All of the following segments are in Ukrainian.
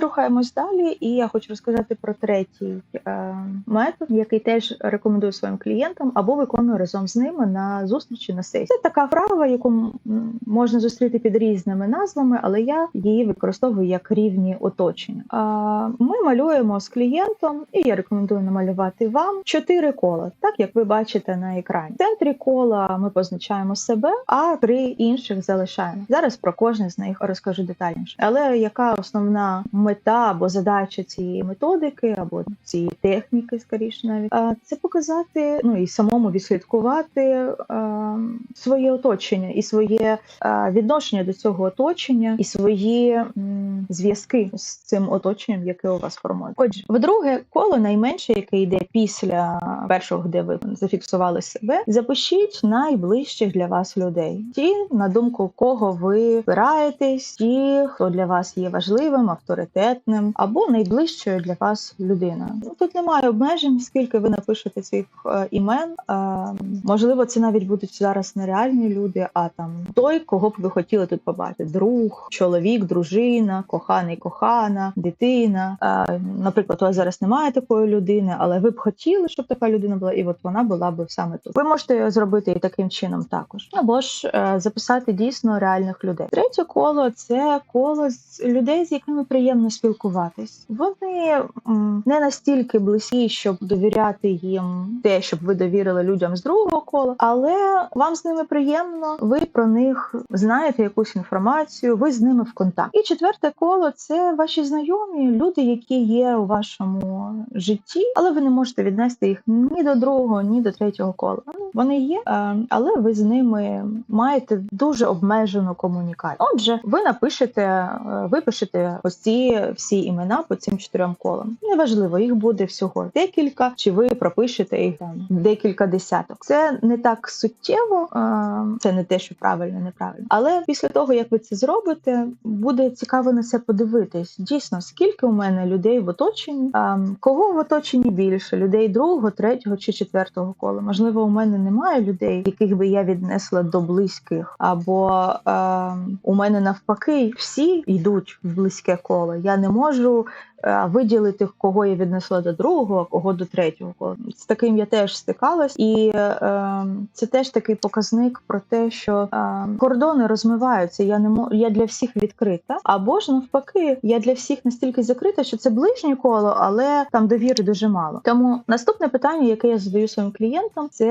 Рухаємось далі, і я хочу розказати про третій е, метод, який теж рекомендую своїм клієнтам або виконую разом з ними на зустрічі на сесії. Це така вправа, яку можна зустріти під різними назвами, але я її використовую як рівні оточення. Е, ми малюємо з клієнтом, і я рекомендую намалювати вам чотири кола, так як ви бачите на екрані. В центрі кола ми позначаємо себе, а три інших залишаємо. Зараз про кожне з них розкажу детальніше. Але яка основна мета або задача цієї методики, або цієї техніки, скоріше навіть. Це показати, ну і самому відслідкувати своє оточення і своє відношення до цього оточення, і свої зв'язки з цим оточенням, яке у вас формує. Отже, вдруге коло найменше, яке йде після першого, де ви зафіксували себе, запишіть найближчих для вас людей, ті, на думку кого ви спираєтесь, ті, хто для вас є важливим, авторитетним, або найближчою для вас людиною. Ну, Тут немає обмежень, скільки ви напишете цих е, імен. Е, можливо, це навіть будуть зараз не реальні люди, а там той, кого б ви хотіли тут побачити: друг, чоловік, дружина, коханий, кохана, дитина. Наприклад, у вас зараз немає такої людини, але ви б хотіли, щоб така людина була, і от вона була б саме тут. Ви можете зробити і таким чином також, або ж е, записати дійсно реальних людей. Третє коло це коло з людей, з якими приємно спілкуватись. Вони не настільки близькі, щоб довіряти їм те, щоб ви довірили людям з другого кола, але вам з ними приємно. Ви про них знаєте якусь інформацію, ви з ними в контакті. І четверте коло це ваші знайомі, люди, які є у вашому житті, але ви не можете віднести їх ні до другого, ні до третього кола. Ну, Вони є, е, але ви з ними маєте дуже обмежену комунікацію. Отже, ви напишете, е, випишете ось ці всі імена по цим чотирьом колам. Неважливо, їх буде всього декілька, чи ви пропишете їх там декілька десяток. Це не так суттєво, е, це не те, що правильно, неправильно. Але після того, як ви це зробите, буде цікаво на це подивитись. Дійсно, скільки у мене людей в оточенні, кого в оточенні більше людей другого, третього чи четвертого кола. Можливо, у мене немає людей, яких би я віднесла до близьких, або е, у мене навпаки всі йдуть в близьке коло. Я не можу е, виділити, кого я віднесла до другого, а кого до третього. З таким я теж стикалась, і е, це теж такий показник про те, що е, кордони розмиваються. Я не мо... я для всіх відкрита, або ж навпаки, я для всіх настільки закрита, що це ближнє коло, але там довіри дуже мало. Тому наступне питання, яке я задаю своїм клієнтам, це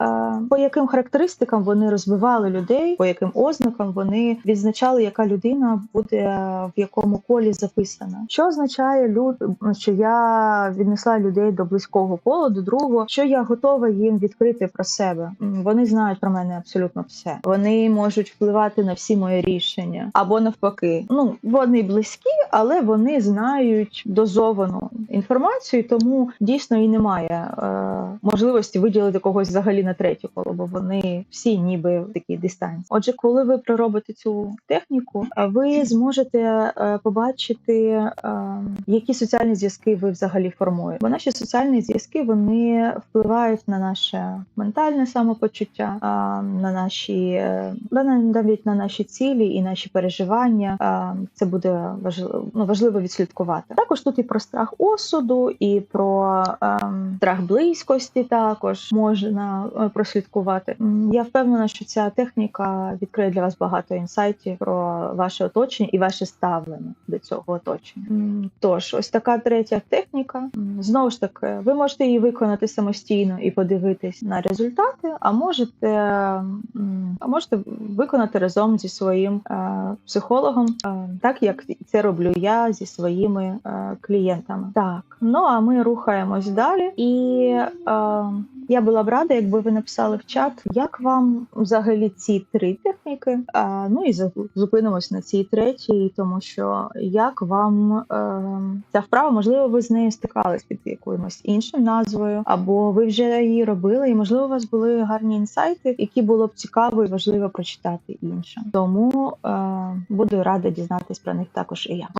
е, по яким характеристикам вони розбивали людей, по яким ознакам вони відзначали, яка людина буде в якому колі записана. Що означає люд, що я віднесла людей до близького кола, до другого, що я готова їм відкрити про себе. Вони знають про мене абсолютно все. Вони можуть впливати на всі мої рішення, або навпаки. Ну вони близькі, але вони знають дозовану інформацію, тому дійсно і немає е, можливості виділити когось взагалі на третє коло, бо вони всі ніби в такій дистанції. Отже, коли ви проробите цю техніку, ви зможете е, побачити, е, які соціальні зв'язки ви взагалі формуєте. Бо наші соціальні зв'язки вони впливають на наше ментальне самопочуття, а, на наші е, навіть на наші цілі і наші переживання. Це буде важливо, ну, важливо відслідкувати. Також тут і про страх осуду, і про ем, страх близькості також можна е, прослідкувати. Я впевнена, що ця техніка відкриє для вас багато інсайтів про ваше оточення і ваше ставлення до цього оточення. Тож, ось така третя техніка. Знову ж таки, ви можете її виконати самостійно і подивитись на результати, а можете, м, а можете виконати разом зі своїм е, психологом, е, так як це роблю я зі своїми е, клієнтами. Так, ну а ми рухаємось далі, і я була б рада, якби ви написали в чат, як вам взагалі ці три техніки. А, ну і зупинимось на цій третій, тому що як вам е, ця вправа, можливо, ви з нею стикались під якоюсь іншою назвою, або ви вже її робили, і можливо, у вас були гарні інсайти, які було б цікаво і важливо прочитати іншим. Тому е, буду рада дізнатись про них також і я.